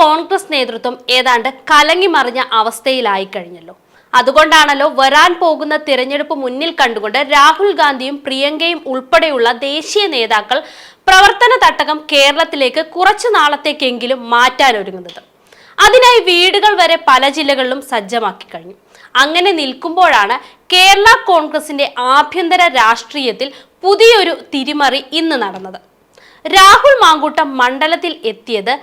കോൺഗ്രസ് നേതൃത്വം ഏതാണ്ട് കലങ്ങി മറിഞ്ഞ അവസ്ഥയിലായി കഴിഞ്ഞല്ലോ. അതുകൊണ്ടാണല്ലോ വരാൻ പോകുന്ന തിരഞ്ഞെടുപ്പ് മുന്നിൽ കണ്ടുകൊണ്ട് രാഹുൽ ഗാന്ധിയും പ്രിയങ്കയും ഉൾപ്പെടെയുള്ള ദേശീയ നേതാക്കൾ പ്രവർത്തന തട്ടകം കേരളത്തിലേക്ക് കുറച്ചു നാളത്തേക്കെങ്കിലും മാറ്റാനൊരുങ്ങുന്നത് അതിനായി വീടുകൾ വരെ പല ജില്ലകളിലും സജ്ജമാക്കി കഴിഞ്ഞു. അങ്ങനെ നിൽക്കുമ്പോഴാണ് കേരള കോൺഗ്രസിന്റെ ആഭ്യന്തര രാഷ്ട്രീയത്തിൽ പുതിയൊരു തിരിമറി ഇന്ന് നടന്നത്. രാഹുൽ മാങ്കൂട്ടം മണ്ഡലത്തിൽ എത്തിയത്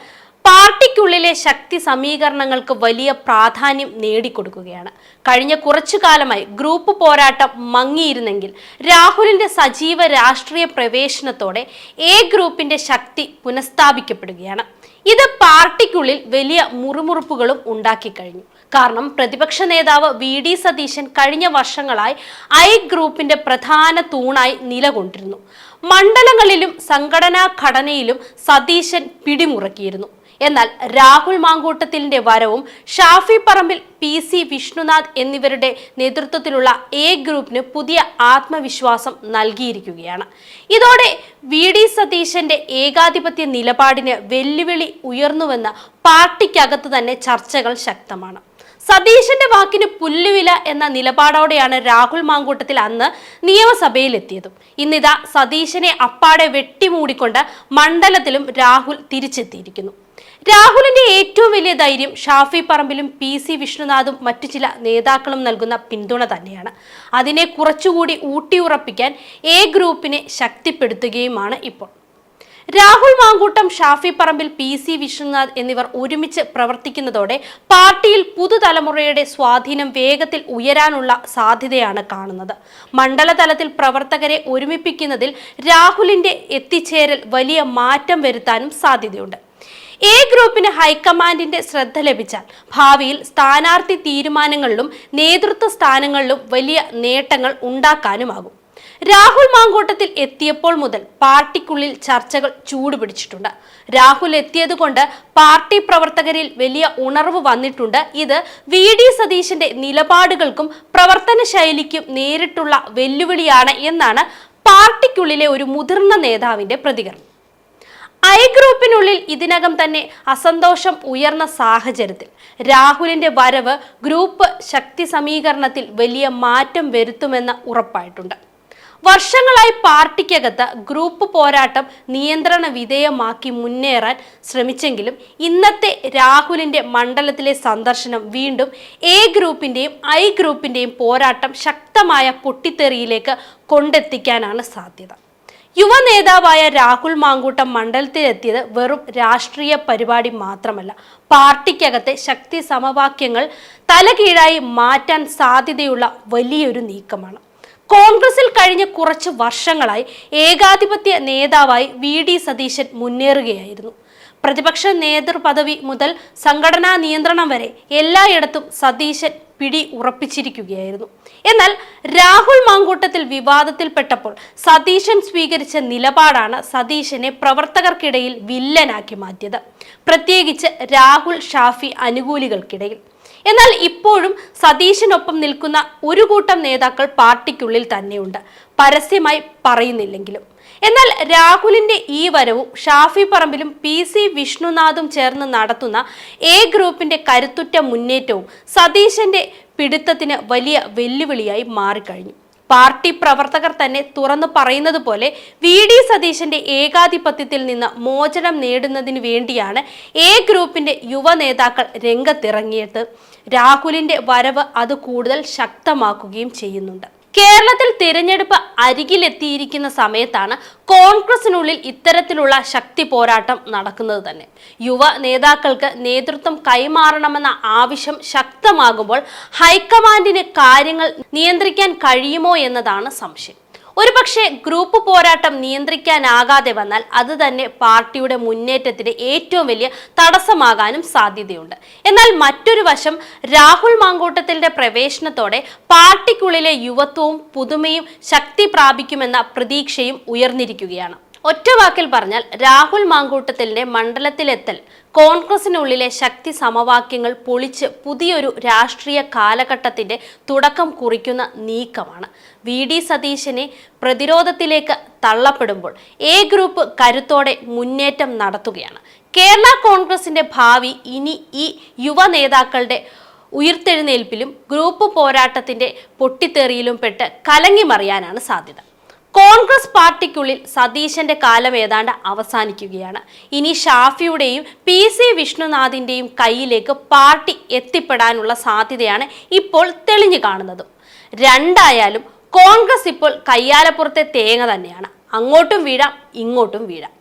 പാർട്ടിക്കുള്ളിലെ ശക്തി സമീകരണങ്ങൾക്ക് വലിയ പ്രാധാന്യം നേടിക്കൊടുക്കുകയാണ്. കഴിഞ്ഞ കുറച്ചു കാലമായി ഗ്രൂപ്പ് പോരാട്ടം മങ്ങിയിരുന്നെങ്കിൽ രാഹുലിന്റെ സജീവ രാഷ്ട്രീയ പ്രവേശനത്തോടെ എ ഗ്രൂപ്പിന്റെ ശക്തി പുനഃസ്ഥാപിക്കപ്പെടുകയാണ്. ഇത് പാർട്ടിക്കുള്ളിൽ വലിയ മുറിമുറുപ്പുകളും ഉണ്ടാക്കി കഴിഞ്ഞു കാരണം പ്രതിപക്ഷ നേതാവ് വി ഡി സതീശൻ കഴിഞ്ഞ വർഷങ്ങളായി ഐ ഗ്രൂപ്പിന്റെ പ്രധാന തൂണായി നിലകൊണ്ടിരുന്നു. മണ്ഡലങ്ങളിലും സംഘടനാ ഘടനയിലും സതീശൻ പിടിമുറക്കിയിരുന്നു. എന്നാൽ രാഹുൽ മാങ്കൂട്ടത്തിലിന്റെ വരവും ഷാഫി പറമ്പിൽ പി സി വിഷ്ണുനാഥ് എന്നിവരുടെ നേതൃത്വത്തിലുള്ള എ ഗ്രൂപ്പിന് പുതിയ ആത്മവിശ്വാസം നൽകിയിരിക്കുകയാണ്. ഇതോടെ വി ഡി സതീശന്റെ ഏകാധിപത്യ നിലപാടിന് വെല്ലുവിളി ഉയർന്നുവെന്ന് പാർട്ടിക്കകത്ത് തന്നെ ചർച്ചകൾ ശക്തമാണ്. സതീശന്റെ വാക്കിന് പുല്ലുവില എന്ന നിലപാടോടെയാണ് രാഹുൽ മാങ്കൂട്ടത്തിൽ അന്ന് നിയമസഭയിലെത്തിയതും. ഇന്നിതാ സതീശനെ അപ്പാടെ വെട്ടിമൂടിക്കൊണ്ട് മണ്ഡലത്തിലും രാഹുൽ തിരിച്ചെത്തിയിരിക്കുന്നു. രാഹുലിന്റെ ഏറ്റവും വലിയ ധൈര്യം ഷാഫി പറമ്പിലും പി സി വിഷ്ണുനാഥും മറ്റു ചില നേതാക്കളും നൽകുന്ന പിന്തുണ തന്നെയാണ്. അതിനെ കുറച്ചുകൂടി ഊട്ടിയുറപ്പിക്കാൻ എ ഗ്രൂപ്പിനെ ശക്തിപ്പെടുത്തുകയുമാണ് ഇപ്പോൾ. രാഹുൽ മാങ്കൂട്ടം ഷാഫി പറമ്പിൽ പി സി വിശ്വനാഥ് എന്നിവർ ഒരുമിച്ച് പ്രവർത്തിക്കുന്നതോടെ പാർട്ടിയിൽ പുതുതലമുറയുടെ സ്വാധീനം വേഗത്തിൽ ഉയരാനുള്ള സാധ്യതയാണ് കാണുന്നത്. മണ്ഡലതലത്തിൽ പ്രവർത്തകരെ ഒരുമിപ്പിക്കുന്നതിൽ രാഹുലിന്റെ എത്തിച്ചേരൽ വലിയ മാറ്റം വരുത്താനും സാധ്യതയുണ്ട്. എ ഗ്രൂപ്പിന് ഹൈക്കമാൻഡിന്റെ ശ്രദ്ധ ലഭിച്ചാൽ ഭാവിയിൽ സ്ഥാനാർത്ഥി തീരുമാനങ്ങളിലും നേതൃത്വ സ്ഥാനങ്ങളിലും വലിയ നേട്ടങ്ങൾ ഉണ്ടാക്കാനുമാകും. രാഹുൽ മാങ്കൂട്ടത്തിൽ എത്തിയപ്പോൾ മുതൽ പാർട്ടിക്കുള്ളിൽ ചർച്ചകൾ ചൂടുപിടിച്ചിട്ടുണ്ട്. രാഹുൽ എത്തിയതുകൊണ്ട് പാർട്ടി പ്രവർത്തകരിൽ വലിയ ഉണർവ് വന്നിട്ടുണ്ട്. ഇത് വി ഡി സതീശന്റെ നിലപാടുകൾക്കും പ്രവർത്തന ശൈലിക്കും നേരിട്ടുള്ള വെല്ലുവിളിയാണ് എന്നാണ് പാർട്ടിക്കുള്ളിലെ ഒരു മുതിർന്ന നേതാവിന്റെ പ്രതികരണം. ഐ ഗ്രൂപ്പിനുള്ളിൽ ഇതിനകം തന്നെ അസന്തോഷം ഉയർന്ന സാഹചര്യത്തിൽ. രാഹുലിന്റെ വരവ് ഗ്രൂപ്പ് ശക്തി സമീകരണത്തിൽ വലിയ മാറ്റം വരുത്തുമെന്ന് ഉറപ്പായിട്ടുണ്ട്. വർഷങ്ങളായി പാർട്ടിക്കകത്ത് ഗ്രൂപ്പ് പോരാട്ടം നിയന്ത്രണ വിധേയമാക്കി മുന്നേറാൻ ശ്രമിച്ചെങ്കിലും ഇന്നത്തെ രാഹുലിന്റെ മണ്ഡലത്തിലെ സന്ദർശനം വീണ്ടും എ ഗ്രൂപ്പിന്റെയും ഐ ഗ്രൂപ്പിന്റെയും പോരാട്ടം ശക്തമായ പൊട്ടിത്തെറിയിലേക്ക് കൊണ്ടെത്തിക്കാനാണ് സാധ്യത. യുവ നേതാവായ രാഹുൽ മാങ്കൂട്ടം മണ്ഡലത്തിലെത്തിയത് വെറും രാഷ്ട്രീയ പരിപാടി മാത്രമല്ല. പാർട്ടിക്കകത്തെ ശക്തി സമവാക്യങ്ങൾ തലകീഴായി മാറ്റാൻ സാധ്യതയുള്ള വലിയൊരു നീക്കമാണ്. കോൺഗ്രസിൽ കഴിഞ്ഞ കുറച്ച് വർഷങ്ങളായി ഏകാധിപത്യ നേതാവായി വി ഡി സതീശൻ മുന്നേറുകയായിരുന്നു. പ്രതിപക്ഷ നേതൃപദവി മുതൽ സംഘടനാ നിയന്ത്രണം വരെ എല്ലായിടത്തും സതീശൻ പിടി ഉറപ്പിച്ചിരിക്കുകയായിരുന്നു എന്നാൽ രാഹുൽ മാങ്കൂട്ടത്തിൽ വിവാദത്തിൽപ്പെട്ടപ്പോൾ സതീശൻ സ്വീകരിച്ച നിലപാടാണ് സതീശനെ പ്രവർത്തകർക്കിടയിൽ വില്ലനാക്കി മാറ്റിയത്. പ്രത്യേകിച്ച് രാഹുൽ ഷാഫി അനുകൂലികൾക്കിടയിൽ. എന്നാൽ ഇപ്പോഴും സതീശനൊപ്പം നിൽക്കുന്ന ഒരു കൂട്ടം നേതാക്കൾ പാർട്ടിക്കുള്ളിൽ തന്നെയുണ്ട്. പരസ്യമായി പറയുന്നില്ലെങ്കിലും. എന്നാൽ രാഹുലിന്റെ ഈ വരവും ഷാഫി പറമ്പിലും പി സി വിഷ്ണുനാഥും ചേർന്ന് നടത്തുന്ന എ ഗ്രൂപ്പിന്റെ കരുത്തുറ്റ മുന്നേറ്റവും സതീശന്റെ പിടുത്തത്തിന് വലിയ വെല്ലുവിളിയായി മാറിക്കഴിഞ്ഞു. പാർട്ടി പ്രവർത്തകർ തന്നെ തുറന്നു പറയുന്നത് പോലെ വി ഡി സതീശന്റെ ഏകാധിപത്യത്തിൽ നിന്ന് മോചനം നേടുന്നതിന് വേണ്ടിയാണ് എ ഗ്രൂപ്പിന്റെ യുവ നേതാക്കൾ രംഗത്തിറങ്ങിയത്. രാഹുലിന്റെ വരവ് അത് കൂടുതൽ ശക്തമാക്കുകയും ചെയ്യുന്നുണ്ട്. കേരളത്തിൽ തിരഞ്ഞെടുപ്പ് അരികിലെത്തിയിരിക്കുന്ന സമയത്താണ് കോൺഗ്രസിനുള്ളിൽ ഇത്തരത്തിലുള്ള ശക്തി പോരാട്ടം നടക്കുന്നത് തന്നെ. യുവ നേതാക്കൾക്ക് നേതൃത്വം കൈമാറണമെന്ന ആവശ്യം ശക്തമാകുമ്പോൾ ഹൈക്കമാൻഡിന് കാര്യങ്ങൾ നിയന്ത്രിക്കാൻ കഴിയുമോ എന്നതാണ് സംശയം. ഒരുപക്ഷെ ഗ്രൂപ്പ് പോരാട്ടം നിയന്ത്രിക്കാനാകാതെ വന്നാൽ അത് തന്നെ പാർട്ടിയുടെ മുന്നേറ്റത്തിന് ഏറ്റവും വലിയ തടസ്സമാകാനും സാധ്യതയുണ്ട്. എന്നാൽ മറ്റൊരു വശം രാഹുൽ മാങ്കൂട്ടത്തിന്റെ പ്രവേശനത്തോടെ പാർട്ടിക്കുള്ളിലെ യുവത്വവും പുതുമയും ശക്തി പ്രാപിക്കുമെന്ന പ്രതീക്ഷയും ഉയർന്നിരിക്കുകയാണ്. ഒറ്റ വാക്കിൽ പറഞ്ഞാൽ രാഹുൽ മാങ്കൂട്ടത്തിലിന്റെ മണ്ഡലത്തിലെത്തൽ കോൺഗ്രസിനുള്ളിലെ ശക്തി സമവാക്യങ്ങൾ പൊളിച്ച് പുതിയൊരു രാഷ്ട്രീയ കാലഘട്ടത്തിന്റെ തുടക്കം കുറിക്കുന്ന നീക്കമാണ്. വി. ഡി. സതീശനെ പ്രതിരോധത്തിലേക്ക് തള്ളപ്പെടുമ്പോൾ എ ഗ്രൂപ്പ് കരുത്തോടെ മുന്നേറ്റം നടത്തുകയാണ്. കേരള കോൺഗ്രസിന്റെ ഭാവി ഇനി ഈ യുവ നേതാക്കളുടെ ഉയർത്തെഴുന്നേൽപ്പിലും ഗ്രൂപ്പ് പോരാട്ടത്തിന്റെ പൊട്ടിത്തെറിയിലും പെട്ട് കലങ്ങിമറിയാനാണ് സാധ്യത. കോൺഗ്രസ് പാർട്ടിക്കുള്ളിൽ സതീശന്റെ കാലം ഏതാണ്ട് അവസാനിക്കുകയാണ്. ഇനി ഷാഫിയുടെയും പി സി വിഷ്ണുനാഥിന്റെയും കയ്യിലേക്ക് പാർട്ടി എത്തിപ്പെടാനുള്ള സാധ്യതയാണ് ഇപ്പോൾ തെളിഞ്ഞു കാണുന്നത്. രണ്ടായാലും കോൺഗ്രസ് ഇപ്പോൾ കയ്യാലപ്പുറത്തെ തേങ്ങ തന്നെയാണ്. അങ്ങോട്ടും വീഴാം ഇങ്ങോട്ടും വീഴാം.